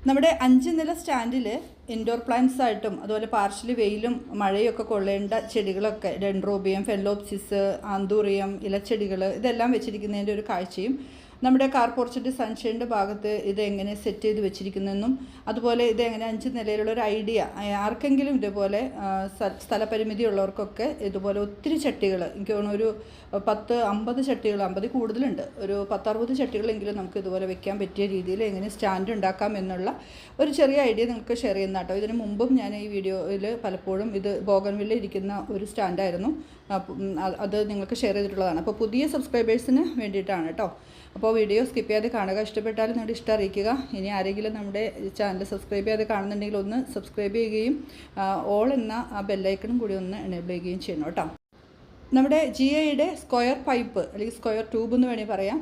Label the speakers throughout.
Speaker 1: നമ്മുടെ അഞ്ച് നില സ്റ്റാൻഡിൽ ഇൻഡോർ പ്ലാന്റ്സ് ആയിട്ടും അതുപോലെ പാർഷ്യലി വെയിലും മഴയൊക്കെ കൊള്ളേണ്ട ചെടികളൊക്കെ ഡെൻഡ്രോബിയം ഫെല്ലോപ്സിസ് ആന്തൂറിയം ഇലച്ചെടികൾ ഇതെല്ലാം വെച്ചിരിക്കുന്നതിന്റെ ഒരു കാഴ്ചയും നമ്മുടെ കാർ പോർച്ചിന്റെ സൺഷൈന്റെ ഭാഗത്ത് ഇത് എങ്ങനെ സെറ്റ് ചെയ്ത് വെച്ചിരിക്കുന്നതെന്നും അതുപോലെ ഇത് എങ്ങനെ അഞ്ച് നിലയിലുള്ള ഒരു ഐഡിയ ആർക്കെങ്കിലും ഇതുപോലെ സ്ഥലപരിമിതി ഉള്ളവർക്കൊക്കെ ഇതുപോലെ ഒത്തിരി ചട്ടികൾ എനിക്ക് തോന്നുന്നു ഒരു പത്ത് അമ്പത് ചട്ടികൾ അമ്പത് കൂടുതലുണ്ട്. ഒരു പത്തറുപത് ചട്ടികളെങ്കിലും നമുക്ക് ഇതുപോലെ വെക്കാൻ പറ്റിയ രീതിയിൽ എങ്ങനെ സ്റ്റാൻഡ് ഉണ്ടാക്കാം എന്നുള്ള ഒരു ചെറിയ ഐഡിയ നിങ്ങൾക്ക് ഷെയർ ചെയ്യുന്ന കേട്ടോ. ഇതിന് മുമ്പും ഞാൻ ഈ വീഡിയോയിൽ പലപ്പോഴും ഇത് ബോഗൻവില്ല ഇരിക്കുന്ന ഒരു സ്റ്റാൻഡായിരുന്നു. അത് നിങ്ങൾക്ക് ഷെയർ ചെയ്തിട്ടുള്ളതാണ്. അപ്പോൾ പുതിയ സബ്സ്ക്രൈബേഴ്സിന് വേണ്ടിയിട്ടാണ് കേട്ടോ. അപ്പോൾ വീഡിയോ സ്കിപ്പ് ചെയ്യാതെ കാണുക. ഇഷ്ടപ്പെട്ടാൽ നിങ്ങളുടെ ഇഷ്ടം അറിയിക്കുക. ഇനി ആരെങ്കിലും നമ്മുടെ ചാനൽ സബ്സ്ക്രൈബ് ചെയ്യാതെ കാണുന്നുണ്ടെങ്കിൽ ഒന്ന് സബ്സ്ക്രൈബ് ചെയ്യുകയും ഓൾ എന്ന ആ ബെല്ലൈക്കണും കൂടി ഒന്ന് എനേബിൾ ചെയ്യുകയും ചെയ്യണം കേട്ടോ. നമ്മുടെ ജി ഐയുടെ സ്ക്വയർ പൈപ്പ് അല്ലെങ്കിൽ സ്ക്വയർ ട്യൂബ് എന്ന് വേണമെങ്കിൽ പറയാം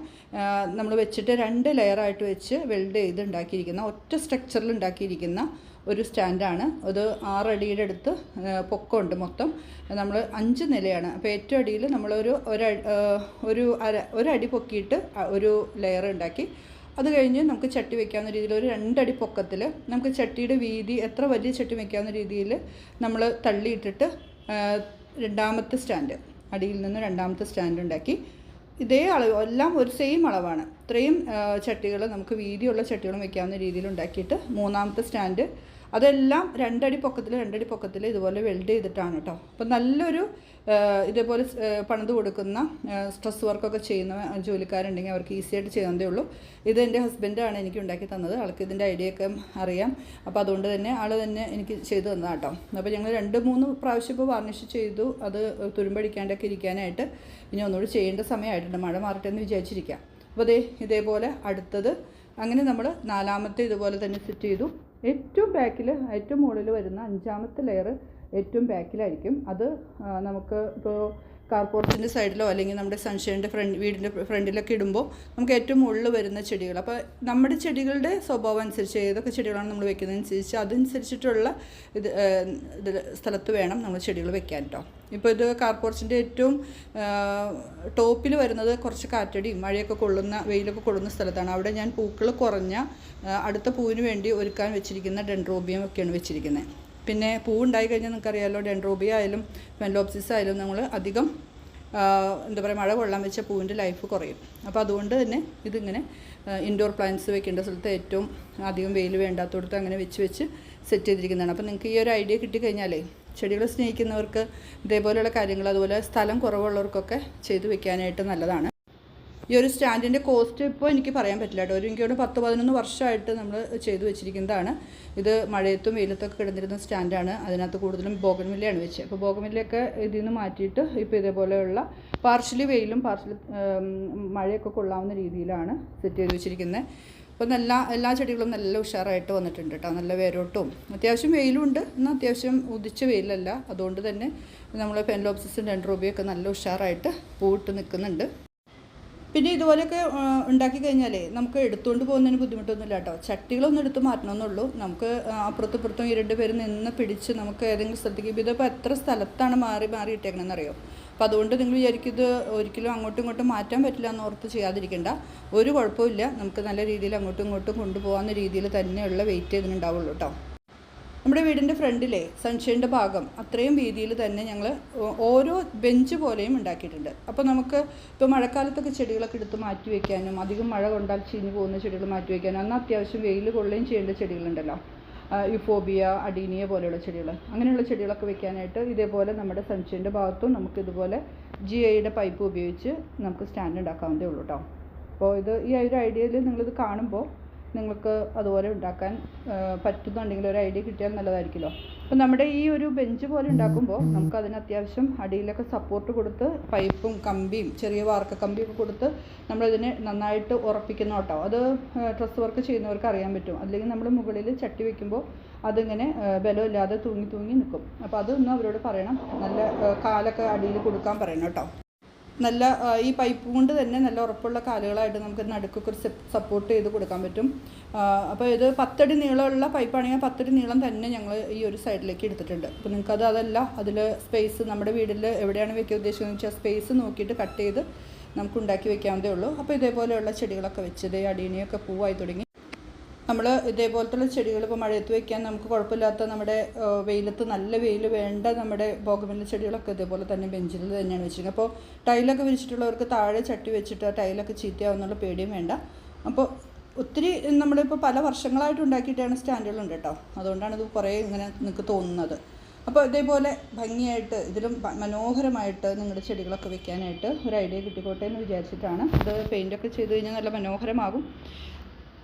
Speaker 1: നമ്മൾ വെച്ചിട്ട് രണ്ട് ലെയറായിട്ട് വെച്ച് വെൽഡ് ചെയ്ത് ഉണ്ടാക്കിയിരിക്കുന്ന ഒറ്റ സ്ട്രക്ചറിൽ ഉണ്ടാക്കിയിരിക്കുന്ന ഒരു സ്റ്റാൻഡാണ് അത് ആറടിയുടെ അടുത്ത് പൊക്കമുണ്ട് മൊത്തം. നമ്മൾ അഞ്ച് നിലയാണ്. അപ്പോൾ ഏറ്റവും അടിയിൽ നമ്മളൊരു ഒരു അര ഒരടി പൊക്കിയിട്ട് ഒരു ലെയർ ഉണ്ടാക്കി. അത് കഴിഞ്ഞ് നമുക്ക് ചട്ടി വെക്കാവുന്ന രീതിയിൽ ഒരു രണ്ടടി പൊക്കത്തിൽ നമുക്ക് ചട്ടിയുടെ വീതി എത്ര വലിയ ചട്ടി വെക്കാവുന്ന രീതിയിൽ നമ്മൾ തള്ളിയിട്ടിട്ട് രണ്ടാമത്തെ സ്റ്റാൻഡ് അടിയിൽ നിന്ന് രണ്ടാമത്തെ സ്റ്റാൻഡ് ഉണ്ടാക്കി. ഇതേ അളവ് എല്ലാം ഒരു സെയിം അളവാണ്. ഇത്രയും ചട്ടികൾ നമുക്ക് വീതിയുള്ള ചട്ടികളും വെക്കാവുന്ന രീതിയിൽ ഉണ്ടാക്കിയിട്ട് മൂന്നാമത്തെ സ്റ്റാൻഡ് അതെല്ലാം രണ്ടടി പൊക്കത്തിൽ രണ്ടടി പൊക്കത്തിൽ ഇതുപോലെ വെൽഡ് ചെയ്തിട്ടാണ് കേട്ടോ. അപ്പം നല്ലൊരു ഇതേപോലെ പണിത് കൊടുക്കുന്ന സ്ട്രെസ് വർക്കൊക്കെ ചെയ്യുന്ന ജോലിക്കാരുണ്ടെങ്കിൽ അവർക്ക് ഈസി ആയിട്ട് ഉള്ളൂ. ഇത് എന്റെ ഹസ്ബൻഡാണ് എനിക്ക് ഉണ്ടാക്കി തന്നത്. ആൾക്ക് ഇതിന്റെ ഐഡിയ ഒക്കെ അറിയാം. അപ്പോൾ അതുകൊണ്ട് തന്നെ ആൾ തന്നെ എനിക്ക് ചെയ്തു തന്നതാണ് കേട്ടോ. അപ്പോൾ ഞങ്ങൾ രണ്ട് മൂന്ന് പ്രാവശ്യം ഇപ്പോൾ വാർണിഷ് ചെയ്തു. അത് തുരുമ്പടിക്കാണ്ടൊക്കെ ഇരിക്കാനായിട്ട് ഇനി ഒന്നുകൂടി ചെയ്യേണ്ട സമയമായിട്ടുണ്ട്. മഴ മാറട്ടെ എന്ന് വിചാരിച്ചിരിക്കാം. അപ്പോൾ അതേ ഇതേപോലെ അടുത്തത് അങ്ങനെ നമ്മൾ നാലാമത്തെ ഇതുപോലെ തന്നെ സെറ്റ് ചെയ്തു. ഏറ്റവും ബാക്കിൽ ഏറ്റവും മുകളിൽ വരുന്ന അഞ്ചാമത്തെ ലെയർ ഏറ്റവും ബാക്കിലായിരിക്കും അത് നമുക്ക് ഇപ്പോൾ കാർപോർട്ടിന്റെ സൈഡിലോ അല്ലെങ്കിൽ നമ്മുടെ സൺഷൈന്റെ ഫ്രണ്ട് വീടിന്റെ ഫ്രണ്ടിലൊക്കെ ഇടുമ്പോൾ നമുക്ക് ഏറ്റവും മുകളിൽ വരുന്ന ചെടികൾ. അപ്പോൾ നമ്മുടെ ചെടികളുടെ സ്വഭാവം അനുസരിച്ച് ഏതൊക്കെ ചെടികളാണ് നമ്മൾ വെക്കുന്നതനുസരിച്ച് അതനുസരിച്ചിട്ടുള്ള ഇത് ഇത് സ്ഥലത്ത് വേണം നമ്മൾ ചെടികൾ വെക്കാൻ കേട്ടോ ഇപ്പോൾ ഇത് കാർപോർച്ചിന്റെ ഏറ്റവും ടോപ്പിൽ വരുന്നത് കുറച്ച് കാറ്റടിയും മഴയൊക്കെ കൊള്ളുന്ന വെയിലൊക്കെ കൊള്ളുന്ന സ്ഥലത്താണ്. അവിടെ ഞാൻ പൂക്കൾ കുറഞ്ഞ അടുത്ത പൂവിന് വേണ്ടി ഒരുക്കാൻ വെച്ചിരിക്കുന്ന ഡെൻഡ്രോബിയം ഒക്കെയാണ് വെച്ചിരിക്കുന്നത് പിന്നെ പൂ ഉണ്ടായി കഴിഞ്ഞാൽ നിങ്ങൾക്കറിയാമല്ലോ ഡെൻഡ്രോബിയ ആയാലും ഫെൻലോപ്സിസ് ആയാലും നമ്മൾ അധികം എന്താ പറയുക മഴ കൊള്ളാൻ വെച്ച പൂവിന്റെ ലൈഫ് കുറയും. അപ്പോൾ അതുകൊണ്ട് തന്നെ ഇതിങ്ങനെ ഇൻഡോർ പ്ലാന്റ്സ് വെക്കേണ്ട സ്ഥലത്ത് ഏറ്റവും അധികം വെയിൽ വേണ്ടാത്തടത്ത് അങ്ങനെ വെച്ച് വെച്ച് സെറ്റ് ചെയ്തിരിക്കുന്നതാണ്. അപ്പോൾ നിങ്ങൾക്ക് ഈ ഒരു ഐഡിയ കിട്ടിക്കഴിഞ്ഞാലേ ചെടികളെ സ്നേഹിക്കുന്നവർക്ക് ഇതേപോലെയുള്ള കാര്യങ്ങൾ അതുപോലെ സ്ഥലം കുറവുള്ളവർക്കൊക്കെ ചെയ്തു വെക്കാനായിട്ട് നല്ലതാണ്. ഈ ഒരു സ്റ്റാൻഡിന്റെ കോസ്റ്റ് ഇപ്പോൾ എനിക്ക് പറയാൻ പറ്റില്ല കേട്ടോ. ഒരു എനിക്ക് തോന്നുന്നു പത്ത് പതിനൊന്ന് വർഷമായിട്ട് നമ്മൾ ചെയ്തു വെച്ചിരിക്കുന്നതാണ്. ഇത് മഴയത്തും വെയിലത്തൊക്കെ കിടന്നിരുന്ന സ്റ്റാൻഡാണ്. അതിനകത്ത് കൂടുതലും ബോഗൻവില്ലയാണ് വെച്ചത് അപ്പോൾ ബോഗൻവില്ലയൊക്കെ ഇതിൽ നിന്ന് മാറ്റിയിട്ട് ഇപ്പോൾ ഇതേപോലെയുള്ള പാർഷ്യലി വെയിലും പാർഷ്യലി മഴയൊക്കെ കൊള്ളാവുന്ന രീതിയിലാണ് സെറ്റ് ചെയ്ത് വെച്ചിരിക്കുന്നത് അപ്പോൾ നല്ല എല്ലാ ചെടികളും നല്ല ഉഷാറായിട്ട് വന്നിട്ടുണ്ട് കേട്ടോ. നല്ല വേരോട്ടും. അത്യാവശ്യം വെയിലും ഉണ്ട് എന്നാൽ അത്യാവശ്യം ഉദിച്ച വെയിലല്ല. അതുകൊണ്ട് തന്നെ നമ്മൾ ഫെൻലോപ്സിസും ഡെൻഡ്രോബിയൊക്കെ നല്ല ഉഷാറായിട്ട് പൂവിട്ട് നിൽക്കുന്നുണ്ട്. പിന്നെ ഇതുപോലെയൊക്കെ ഉണ്ടാക്കി കഴിഞ്ഞാലേ നമുക്ക് എടുത്തുകൊണ്ട് പോകുന്നതിന് ബുദ്ധിമുട്ടൊന്നുമില്ല കേട്ടോ. ചട്ടികളൊന്നും എടുത്ത് മാറ്റണമെന്നുള്ളൂ. നമുക്ക് അപ്പുറത്തും ഇപ്പുറത്തും ഈ രണ്ട് പേര് നിന്ന് പിടിച്ച് നമുക്ക് ഏതെങ്കിലും സ്ഥലത്തേക്ക് ഇപ്പോൾ ഇതിപ്പോൾ എത്ര സ്ഥലത്താണ് മാറി മാറി ഇട്ടേക്കണമെന്ന് അറിയോ അപ്പോൾ അതുകൊണ്ട് നിങ്ങൾ വിചാരിക്കും ഇത് ഒരിക്കലും അങ്ങോട്ടും ഇങ്ങോട്ടും മാറ്റാൻ പറ്റില്ല എന്ന് ഓർത്ത് ചെയ്യാതിരിക്കേണ്ട. ഒരു കുഴപ്പമില്ല നമുക്ക് നല്ല രീതിയിൽ അങ്ങോട്ടും ഇങ്ങോട്ടും കൊണ്ടുപോകാവുന്ന രീതിയിൽ തന്നെയുള്ള വെയിറ്റ് ഇതിനുണ്ടാവുള്ളൂ കേട്ടോ. നമ്മുടെ വീടിന്റെ ഫ്രണ്ടിലെ സൺഷൈന്റെ ഭാഗം അത്രയും വീതിയിൽ തന്നെ ഞങ്ങൾ ഓരോ ബെഞ്ച് പോലെയും ഉണ്ടാക്കിയിട്ടുണ്ട്. അപ്പോൾ നമുക്ക് ഇപ്പോൾ മഴക്കാലത്തൊക്കെ ചെടികളൊക്കെ എടുത്ത് മാറ്റി വയ്ക്കാനും അധികം മഴ കൊണ്ടാൽ ചീഞ്ഞു പോകുന്ന ചെടികൾ മാറ്റി വയ്ക്കാനും അന്ന് അത്യാവശ്യം വെയിൽ കൊള്ളുകയും ചെയ്യേണ്ട ചെടികളുണ്ടല്ലോ. യുഫോബിയ അഡീനിയ പോലെയുള്ള ചെടികൾ. അങ്ങനെയുള്ള ചെടികളൊക്കെ വെക്കാനായിട്ട് ഇതേപോലെ നമ്മുടെ സൺഷൈന്റെ ഭാഗത്തും നമുക്ക് ഇതുപോലെ ജി ഐയുടെ പൈപ്പ് ഉപയോഗിച്ച് നമുക്ക് സ്റ്റാൻഡ് ഉണ്ടാക്കാവുന്നതേ ഉള്ളൂ കേട്ടോ അപ്പോൾ ഇത് ഈ ഒരു ഐഡിയയിൽ നിങ്ങളിത് കാണുമ്പോൾ നിങ്ങൾക്ക് അതുപോലെ ഉണ്ടാക്കാൻ പറ്റുന്നുണ്ടെങ്കിൽ ഒരു ഐഡിയ കിട്ടിയാൽ നല്ലതായിരിക്കുമല്ലോ. അപ്പം നമ്മുടെ ഈ ഒരു ബെഞ്ച് പോലെ ഉണ്ടാക്കുമ്പോൾ നമുക്ക് അതിന് അത്യാവശ്യം അടിയിലൊക്കെ സപ്പോർട്ട് കൊടുത്ത് പൈപ്പും കമ്പിയും ചെറിയ വാർക്ക കമ്പിയൊക്കെ കൊടുത്ത് നമ്മളതിനെ നന്നായിട്ട് ഉറപ്പിക്കുന്ന കേട്ടോ. അത് ഡ്രസ് വർക്ക് ചെയ്യുന്നവർക്ക് അറിയാൻ പറ്റും. അല്ലെങ്കിൽ നമ്മൾ മുകളിൽ ചട്ടി വെക്കുമ്പോൾ അതിങ്ങനെ ബലമില്ലാതെ തൂങ്ങി തൂങ്ങി നിൽക്കും. അപ്പോൾ അതൊന്നും അവരോട് പറയണം. നല്ല കാലൊക്കെ അടിയിൽ കൊടുക്കാൻ പറയണം കേട്ടോ. നല്ല ഈ പൈപ്പ് കൊണ്ട് തന്നെ നല്ല ഉറപ്പുള്ള കാലുകളായിട്ട് നമുക്ക് നടുക്കൊക്കെ ഒരു സപ്പോർട്ട് ചെയ്ത് കൊടുക്കാൻ പറ്റും. അപ്പോൾ ഇത് പത്തടി നീളമുള്ള പൈപ്പാണെങ്കിൽ പത്തടി നീളം തന്നെ ഞങ്ങൾ ഈ ഒരു സൈഡിലേക്ക് എടുത്തിട്ടുണ്ട്. അപ്പോൾ നിങ്ങൾക്കത് അതല്ല അതിൽ സ്പേസ് നമ്മുടെ വീട്ടിൽ എവിടെയാണ് വെക്കാൻ ഉദ്ദേശിക്കുന്നത് വെച്ചാൽ സ്പേസ് നോക്കിയിട്ട് കട്ട് ചെയ്ത് നമുക്ക് ഉണ്ടാക്കി വെക്കാവുന്നതേ ഉള്ളൂ. അപ്പോൾ ഇതേപോലെയുള്ള ചെടികളൊക്കെ വെച്ചത് അടീനിയൊക്കെ പൂവായി തുടങ്ങി. നമ്മൾ ഇതേപോലത്തുള്ള ചെടികൾ ഇപ്പോൾ മഴയത്ത് വയ്ക്കാൻ നമുക്ക് കുഴപ്പമില്ലാത്ത നമ്മുടെ വെയിലത്ത് നല്ല വെയിൽ വേണ്ട നമ്മുടെ ബോഗമില്ല ചെടികളൊക്കെ ഇതേപോലെ തന്നെ ബെഞ്ചിൽ തന്നെയാണ് വെച്ചിരിക്കുന്നത്. അപ്പോൾ ടൈലൊക്കെ വിരിച്ചിട്ടുള്ളവർക്ക് താഴെ ചട്ടി വെച്ചിട്ട് ആ ടൈലൊക്കെ ചീത്തയാവുന്നുള്ള പേടിയും വേണ്ട. അപ്പോൾ ഒത്തിരി നമ്മളിപ്പോൾ പല വർഷങ്ങളായിട്ട് ഉണ്ടാക്കിയിട്ടാണ് സ്റ്റാൻഡുകളുണ്ട് കേട്ടോ. അതുകൊണ്ടാണ് ഇത് കുറേ ഇങ്ങനെ നിങ്ങൾക്ക് തോന്നുന്നത്. അപ്പോൾ ഇതേപോലെ ഭംഗിയായിട്ട് ഇതിലും മനോഹരമായിട്ട് നിങ്ങളുടെ ചെടികളൊക്കെ വെക്കാനായിട്ട് ഒരു ഐഡിയ കിട്ടിക്കോട്ടെ എന്ന് വിചാരിച്ചിട്ടാണ്. ഇത് പെയിന്റൊക്കെ ചെയ്ത് കഴിഞ്ഞാൽ നല്ല മനോഹരമാകും.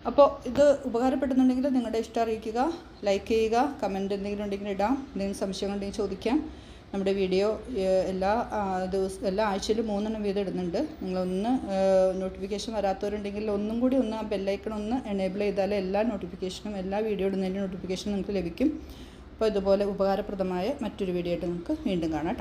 Speaker 1: അപ്പോൾ ഇത് ഉപകാരപ്പെടുന്നുണ്ടെങ്കിൽ നിങ്ങളുടെ ഇഷ്ടം അറിയിക്കുക ലൈക്ക് ചെയ്യുക കമന്റ് എന്തെങ്കിലും ഉണ്ടെങ്കിൽ ഇടാം. എന്തെങ്കിലും സംശയങ്ങളുണ്ടെങ്കിൽ ചോദിക്കാം. നമ്മുടെ വീഡിയോ എല്ലാ ദിവസം എല്ലാ ആഴ്ചയിലും മൂന്നെണ്ണം വീതം ഇടുന്നുണ്ട്. നിങ്ങളൊന്ന് നോട്ടിഫിക്കേഷൻ വരാത്തവരുണ്ടെങ്കിൽ ഒന്നും കൂടി ഒന്ന് ആ ബെല്ലൈക്കൺ ഒന്ന് എനേബിൾ ചെയ്താൽ എല്ലാ നോട്ടിഫിക്കേഷനും എല്ലാ വീഡിയോ ഇടുന്നതിന്റെ നോട്ടിഫിക്കേഷൻ നിങ്ങൾക്ക് ലഭിക്കും. അപ്പോൾ ഇതുപോലെ ഉപകാരപ്രദമായ മറ്റൊരു വീഡിയോ ആയിട്ട് നമുക്ക് വീണ്ടും കാണാം